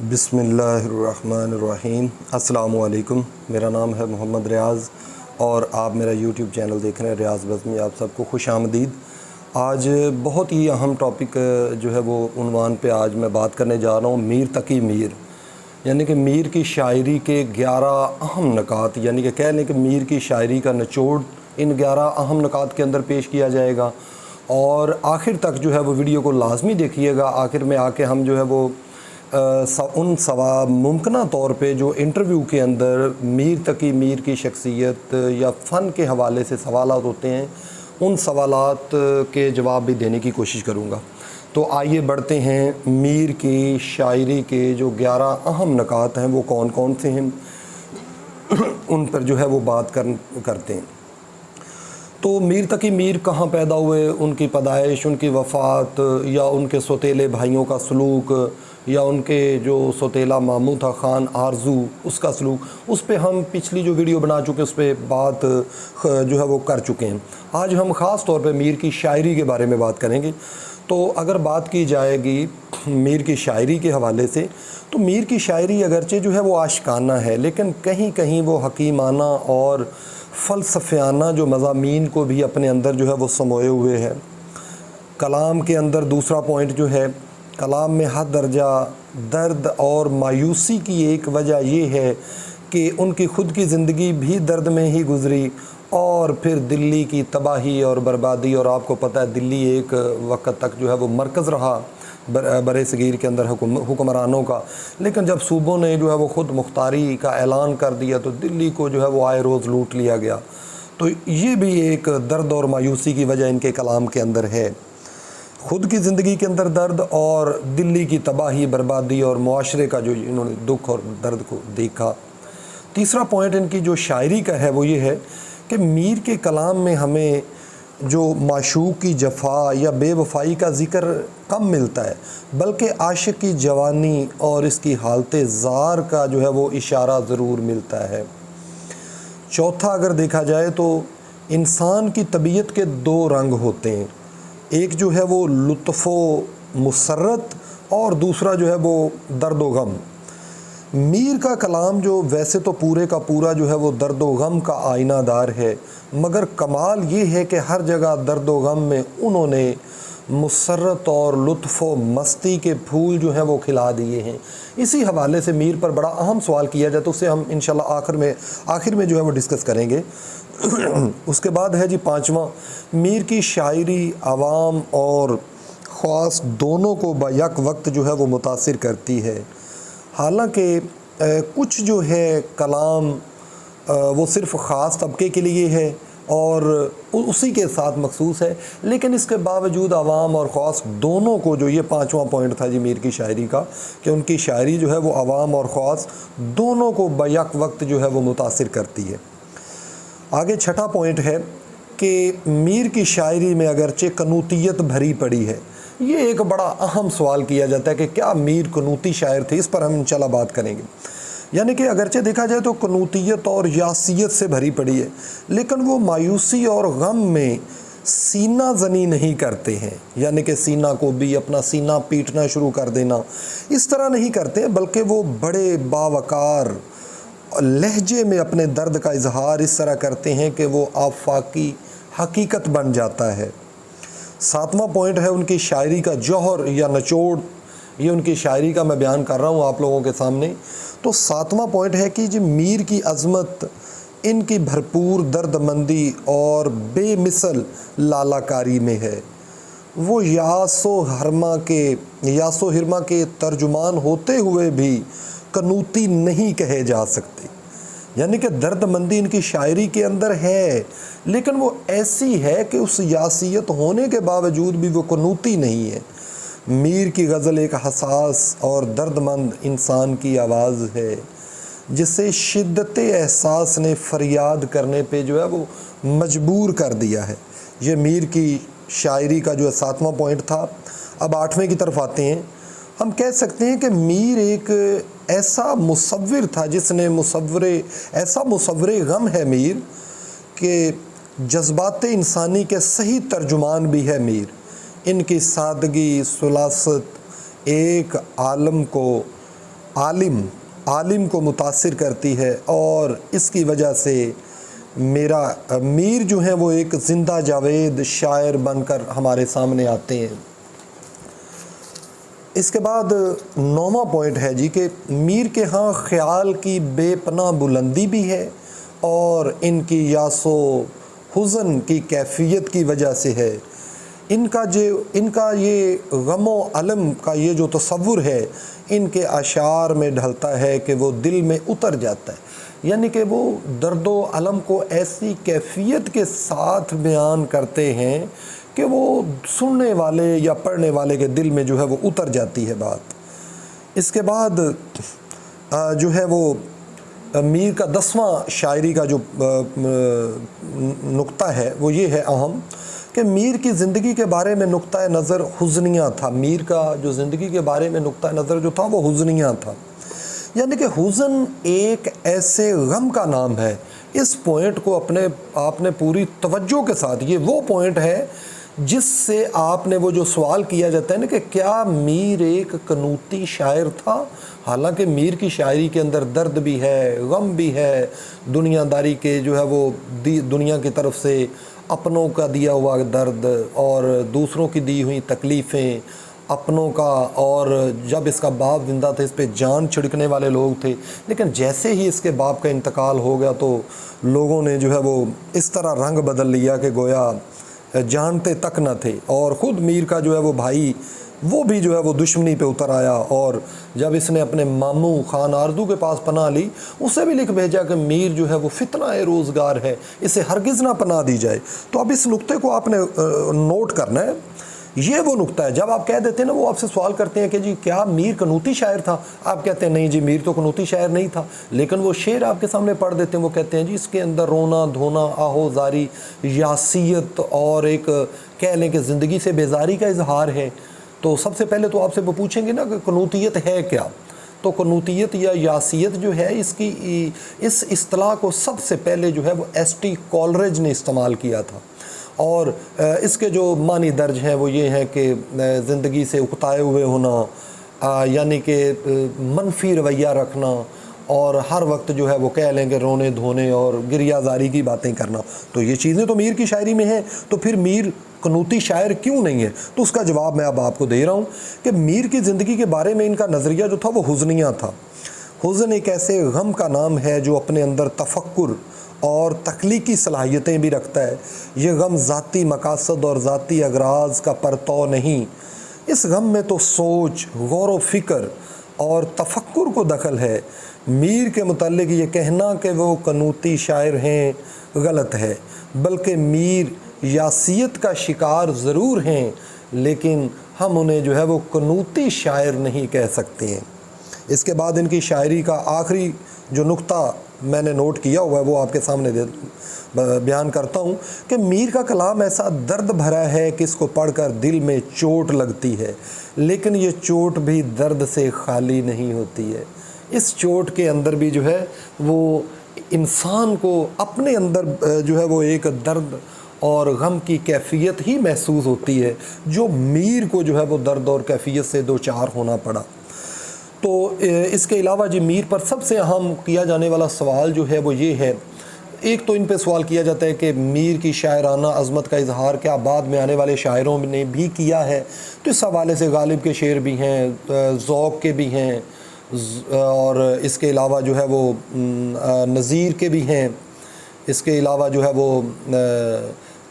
बिसमीम असलकुम मेरा नाम है मोहम्मद रियाज़ और आप मेरा यूट्यूब चैनल देख रहे हैं रियाज़ बज़मी, आप सबको खुश आमदीद। आज बहुत ही अहम टॉपिक, जो है वो उनवान पे आज मैं बात करने जा रहा हूँ, मीर तकी मीर। यानी कि मीर की शायरी के 11 अहम नकात, यानी कि कह लें कि मीर की शायरी का निचोड़ इन 11 अहम नकात के अंदर पेश किया जाएगा। और आखिर तक जो है वो वीडियो को लाजमी देखिएगा। आखिर में आके हम जो है वो उन सवा मुमकिन तौर पे जो इंटरव्यू के अंदर मीर तकी, मीर की शख्सियत या फ़न के हवाले से सवाल होते हैं, उन सवाल के जवाब भी देने की कोशिश करूँगा। तो आइए बढ़ते हैं मीर की शायरी के जो ग्यारह अहम नकात हैं, वो कौन कौन से हैं? उन पर जो है वो बात कर, करते हैं। तो मीर तकी, मीर कहाँ पैदा हुए? उनकी पैदाइश, उनकी वफ़ात या उनके सौतेले भाइयों का सलूक या उनके जो सौतेला मामू था ख़ान आरज़ू, उसका सलूक, उस पर हम पिछली जो वीडियो बना चुके, उस पर बात जो है वो कर चुके हैं। आज हम ख़ास तौर पर मीर की शायरी के बारे में बात करेंगे। तो अगर बात की जाएगी मीर की शायरी के हवाले से तो मीर की शायरी अगरचे जो है वो आशकाना है, लेकिन कहीं कहीं वो हकीमाना और फ़लसफ़ियाना जो मजामी को भी अपने अंदर जो है वो समोए हुए हैं। कलाम के अंदर दूसरा पॉइंट जो है कलाम में हर दर्जा दर्द और मायूसी की एक वजह ये है कि उनकी ख़ुद की ज़िंदगी भी दर्द में ही गुज़री और फिर दिल्ली की तबाही और बर्बादी और आपको पता है दिल्ली एक वक्त तक जो है वो मरकज़ रहा बर, बर सग़ीर के अंदर हुक्मरानों का। लेकिन जब सूबों ने जो है वो ख़ुद मुख्तारी का ऐलान कर दिया तो दिल्ली को जो है वो आए रोज़ लूट लिया गया। तो ये भी एक दर्द और मायूसी की वजह इनके कलाम के अंदर है। ख़ुद की ज़िंदगी के अंदर दर्द और दिल्ली की तबाही बर्बादी और माशरे का जो इन्होंने दुख और दर्द को देखा। तीसरा पॉइंट इनकी जो शायरी का है वो ये है कि मीर के कलाम में हमें जो माशूक की जफ़ा या बेवफाई का ज़िक्र कम मिलता है, बल्कि आशिक की जवानी और इसकी हालत ज़ार का जो है वो इशारा ज़रूर मिलता है। चौथा अगर देखा जाए तो इंसान की तबीयत के दो रंग होते हैं। एक जो है वो लुत्फ़ मसरत और दूसरा जो है वो दर्द गम। मीर का कलाम जो वैसे तो पूरे का पूरा जो है वो दर्द गम का आईनादार है, मगर कमाल ये है कि हर जगह दर्द गम में उन्होंने मुसरत और लुत्फ़ मस्ती के फूल जो हैं वो खिला दिए हैं। इसी हवाले से मीर पर बड़ा अहम सवाल किया जाए तो उससे हम इन आखिर में आखिर में जो है वो डिस्कस करेंगे। उसके बाद है जी पाँचवा मीर की शायरी आवाम और ख़ास दोनों को बैक वक्त जो है वो मुतासर करती है। हालाँकि कुछ जो है कलाम आ, वो सिर्फ़ ख़ास तबके के लिए है और उसी के साथ मखसूस है। लेकिन इसके बावजूद आवाम और ख़ास दोनों को जो ये पाँचवा पॉइंट था जी मीर की शायरी का, कि उनकी शायरी जो है वो आवाम और ख़ास दोनों को बैक वक्त जो है वो मुतासर करती है। आगे छठा पॉइंट है कि मीर की शायरी में अगरचे कनूतीत भरी पड़ी है। ये एक बड़ा अहम सवाल किया जाता है कि क्या मीर कनूती शायर थे? इस पर हम इंशाल्लाह बात करेंगे। यानी कि अगरचे देखा जाए तो कनूतियत और यासीत से भरी पड़ी है, लेकिन वो मायूसी और गम में सीना जनी नहीं करते हैं। यानी कि सीना को भी अपना सीना पीटना शुरू कर देना, इस तरह नहीं करते बल्कि वो बड़े बावकार लहजे में अपने दर्द का इजहार इस तरह करते हैं कि वो आफाकी हकीकत बन जाता है। सातवां पॉइंट है उनकी शायरी का जौहर या नचोड़। ये उनकी शायरी का मैं बयान कर रहा हूँ आप लोगों के सामने। तो सातवां पॉइंट है कि जी मीर की अज़मत, इनकी भरपूर दर्दमंदी और बेमिसल लालाकारी में है। वो यासो हरमा के, यासो हरमा के तर्जुमान होते हुए भी कनूती नहीं कहे जा सकते। यानी कि दर्दमंदी इनकी शायरी के अंदर है, लेकिन वो ऐसी है कि उस यासीत होने के बावजूद भी वो कनूती नहीं है। मीर की गज़ल एक हसास और दर्दमंद इंसान की आवाज़ है, जिसे शिद्दत एहसास ने फरियाद करने पे जो है वो मजबूर कर दिया है। ये मीर की शायरी का जो है सातवां पॉइंट था, अब आठवें की तरफ़ आते हैं। हम कह सकते हैं कि मीर एक ऐसा मुसविर था, जिसने मुसवरे ऐसा मुसवर गम है मीर, कि जज्बात इंसानी के सही तर्जुमान भी है मीर। इनकी सादगी, सुलासत, एक आलम को आलिम आलिम को मुतासर करती है और इसकी वजह से मेरा मीर जो है वो एक ज़िंदा जावेद शायर बनकर हमारे सामने आते हैं। इसके बाद नौवा पॉइंट है जी कि मीर के यहाँ ख्याल की बेपना बुलंदी भी है और इनकी यासो हुज़न की कैफियत की वजह से है। इनका जो, इनका ये गमो अलम का ये जो तस्वुर है, इनके अशार में ढलता है कि वो दिल में उतर जाता है। यानी कि वो दर्द अलम को ऐसी कैफियत के साथ बयान करते हैं कि वो सुनने वाले या पढ़ने वाले के दिल में जो है वो उतर जाती है बात। इसके बाद जो है वो मीर का दसवां शायरी का जो नुक्ता है, वो ये है अहम। कि मीर की ज़िंदगी के बारे में नुक्ता नज़र हुजनिया था। मीर का जो ज़िंदगी के बारे में नुक्ता नज़र जो था, वो हुजनिया था। यानी कि हुज़न एक ऐसे गम का नाम है। इस पॉइंट को अपने, आपने पूरी तवज्जो के साथ, ये वो पॉइंट है जिससे आपने वो जो सवाल किया जाता है ना कि क्या मीर एक कनूती शायर था? हालाँकि मीर की शायरी के अंदर दर्द भी है, गम भी है। दुनियादारी के जो है वो दुनिया की तरफ़ से अपनों का दिया हुआ दर्द और दूसरों की दी हुई तकलीफ़ें, अपनों का और जब इसका बाप ज़िंदा था, इस पर जान छिड़कने वाले लोग थे। लेकिन जैसे ही इसके बाप का इंतकाल हो गया तो लोगों ने जो है वो इस तरह रंग बदल लिया कि गोया जानते तक न थे और ख़ुद मीर का जो है वो भाई वो भी जो है वो दुश्मनी पे उतर आया और जब इसने अपने मामू खान आरज़ू के पास पनाह ली, उसे भी लिख भेजा कि मीर जो है वो फितना रोज़गार है, इसे हरगिज़ ना पनाह दी जाए। तो अब इस नुक्ते को आपने नोट करना है। ये वो नुकता है। जब आप कह देते हैं ना, वो आपसे सवाल करते हैं कि जी, क्या मीर कनूती शायर था? आप कहते हैं, नहीं जी, मीर तो कनूती शायर नहीं था। लेकिन वो शेर आपके सामने पढ़ देते हैं, वो कहते हैं, जी, इसके अंदर रोना धोना, आहोजारी यासीत और एक, कह लें कि ज़िंदगी से बेजारी का इजहार है। तो सबसे पहले तो आपसे वो पूछेंगे ना कि कनूतीत है क्या? तो कनूतीत या यासीत जो है इसकी, इस असलाह को सबसे पहले जो है वो एस टी कॉलरेज ने इस्तेमाल किया था। और इसके जो मानी दर्ज हैं वो ये हैं कि ज़िंदगी से उकताए हुए होना यानी कि मनफी रवैया रखना और हर वक्त जो है वो कह लेंगे रोने धोने और गिरियाजारी की बातें करना। तो ये चीज़ें तो मीर की शायरी में हैं तो फिर मीर कनूती शायर क्यों नहीं है? तो उसका जवाब मैं अब आपको दे रहा हूँ कि मीर की ज़िंदगी के बारे में इनका नज़रिया जो था वो हुजनिया था। हुजन एक ऐसे गम का नाम है जो अपने अंदर तफक्र और तख्लीकी सलाहियतें भी रखता है। ये गम ज़ाती मकासद और ज़ाती अगराज का परतौ नहीं। इस गम में तो सोच, गौर व फ़िक्र और तफक्र को दखल है। मीर के मतलब ये कहना कि वो कनूती शायर हैं, गलत है। बल्कि मीर यासीत का शिकार ज़रूर हैं, लेकिन हम उन्हें जो है वो कनूती शायर नहीं कह सकते हैं। इसके बाद इनकी शायरी का आखिरी जो नुक्ता मैंने नोट किया हुआ है, वो आपके सामने बयान करता हूँ कि मीर का कलाम ऐसा दर्द भरा है कि इसको पढ़कर दिल में चोट लगती है, लेकिन ये चोट भी दर्द से खाली नहीं होती है। इस चोट के अंदर भी जो है, वो इंसान को अपने अंदर जो है वो एक दर्द और गम की कैफियत ही महसूस होती है, जो मीर को जो है वो दर्द और कैफियत से दो चार होना पड़ा। तो इसके अलावा जी मीर पर सबसे अहम किया जाने वाला सवाल जो है वो ये है। एक तो इन पे सवाल किया जाता है कि मीर की शायराना अज़मत का इजहार क्या बाद में आने वाले शायरों ने भी किया है? तो इस हवाले से गालिब के शेर भी हैं ज़ौक़ के भी हैं और इसके अलावा जो है वो नज़ीर के भी हैं। इसके अलावा जो है वो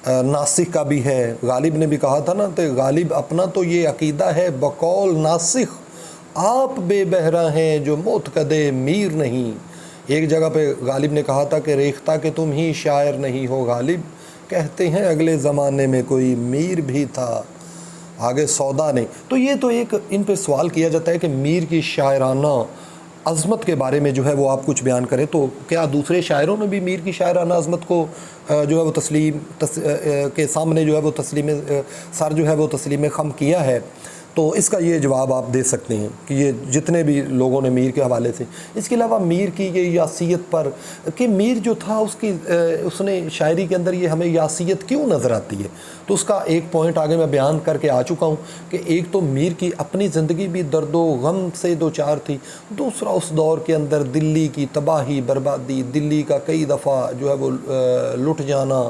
नासिक का भी है। गालिब ने भी कहा था ना तो गालिब अपना तो ये अकीदा है, बकौल नासिक, आप बेबहरा हैं जो मोत कदे मीर नहीं। एक जगह पे गालिब ने कहा था कि रेख्ता के तुम ही शायर नहीं हो। गालिब कहते हैं, अगले ज़माने में कोई मीर भी था। आगे सौदा नहीं। तो ये तो एक इन पर सवाल किया जाता है कि मीर की शायराना अज़मत के बारे में जो है वो आप कुछ बयान करें तो क्या दूसरे शायरों ने भी मीर की शायराना अज़मत को जो है वो तस्लीम तस, के सामने जो है वो तस्लीम सर जो है वो तस्लीम खम किया है? तो इसका ये जवाब आप दे सकते हैं कि ये जितने भी लोगों ने मीर के हवाले से, इसके अलावा मीर की ये यासीत पर कि मीर जो था उसकी उसने शायरी के अंदर ये हमें यासीत क्यों नज़र आती है? तो उसका एक पॉइंट आगे मैं बयान करके आ चुका हूँ कि एक तो मीर की अपनी ज़िंदगी भी दर्दो गम से दो चार थी, दूसरा उस दौर के अंदर दिल्ली की तबाही, बर्बादी, दिल्ली का कई दफ़ा जो है वो लुट जाना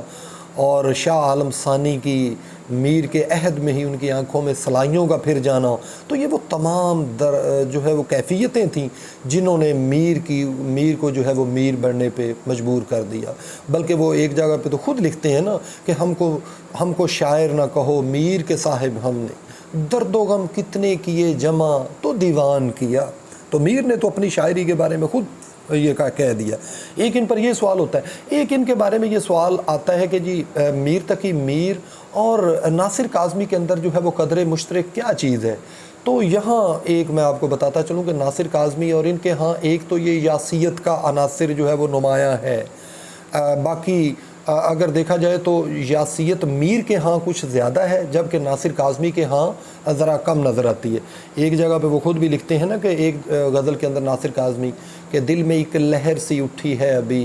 और शाह आलम सानी की मीर के अहद में ही उनकी आँखों में सलाइयों का फिर जाना। तो ये वो तमाम दर, जो है वो कैफियतें थीं जिन्होंने मीर की, मीर को जो है वो मीर बनने पे मजबूर कर दिया। बल्कि वो एक जगह पे तो खुद लिखते हैं ना कि हमको हमको शायर ना कहो, मीर के साहिब हमने। दर्दो गम कितने किए जमा तो दीवान किया। तो मीर ने तो अपनी शायरी के बारे में खुद ये का कह दिया। एक इन पर ये सवाल होता है। एक इनके बारे में ये सवाल आता है कि जी मीर तकी मीर और नासिर काजमी के अंदर जो है वो कदर मुश्तरक क्या चीज़ है? तो यहाँ एक मैं आपको बताता चलूँ कि नासिर काजमी और इनके यहाँ एक तो ये यासीत का अनासर जो है वो नुमाया है। अ, बाकी अ, अगर देखा जाए तो यासीत मीर के यहाँ कुछ ज़्यादा है जबकि नासिर काजमी के यहाँ ज़रा कम नज़र आती है। एक जगह पे वो खुद भी लिखते हैं ना कि एक गज़ल के अंदर नासिर काजमी के दिल में एक लहर सी उठी है अभी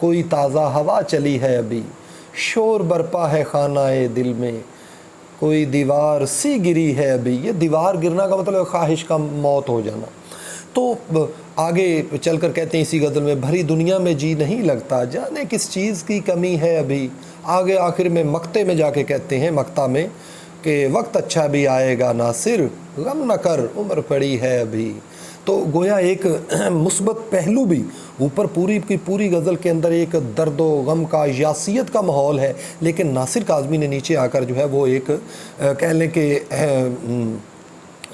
कोई ताज़ा हवा चली है अभी। शोर बरपा है खानाए दिल में। कोई दीवार सी गिरी है अभी। ये दीवार गिरना का मतलब ख्वाहिश का मौत हो जाना। तो आगे चलकर कहते हैं इसी गज़ल में, भरी दुनिया में जी नहीं लगता। जाने किस चीज़ की कमी है अभी? आगे आखिर में मकते में जाके कहते हैं, मक्ता में, कि वक्त अच्छा भी आएगा नासिर गम न कर, उम्र पड़ी है अभी। तो गोया एक मुस्बत पहलू भी ऊपर पूरी की पूरी गज़ल के अंदर एक दर्द व गम का यासीत का माहौल है। लेकिन नासिर काजमी ने नीचे आकर जो है वो एक कह लें कि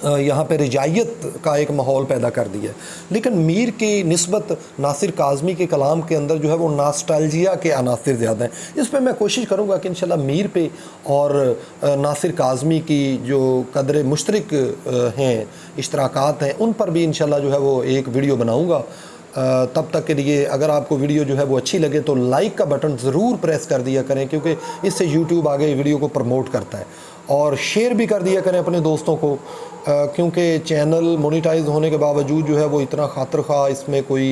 यहाँ पर रिजाइत का एक माहौल पैदा कर दिया है। लेकिन मीर की नस्बत नासिर काजमी के कलाम के अंदर जो है वो नास्टल्जिया के अनासर ज़्यादा हैं। इस पर मैं कोशिश करूँगा कि इंशाल्लाह मीर पे और नासिर काजमी की जो कदर मुश्तरक हैं, इश्तराकात हैं, उन पर भी इंशाल्लाह जो है वो एक वीडियो बनाऊँगा। तब तक के लिए अगर आपको वीडियो जो है वो अच्छी लगे तो लाइक का बटन ज़रूर प्रेस कर दिया करें क्योंकि इससे यूट्यूब आगे वीडियो को प्रमोट करता है। और शेयर भी कर दिया करें अपने दोस्तों को। क्योंकि चैनल मोनिटाइज होने के बावजूद जो है वो इतना खातर खा इसमें कोई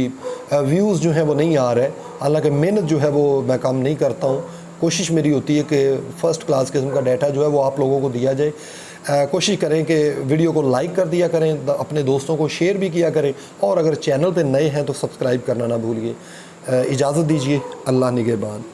व्यूज़ जो है वो नहीं आ रहे। हालाँकि मेहनत जो है वो मैं काम नहीं करता हूँ। कोशिश मेरी होती है कि फ़र्स्ट क्लास किस्म का डाटा जो है वो आप लोगों को दिया जाए। कोशिश करें कि वीडियो को लाइक कर दिया करें अपने दोस्तों को शेयर भी किया करें। और अगर चैनल पर नए हैं तो सब्सक्राइब करना ना भूलिए। इजाज़त दीजिए, अल्लाह निगहबान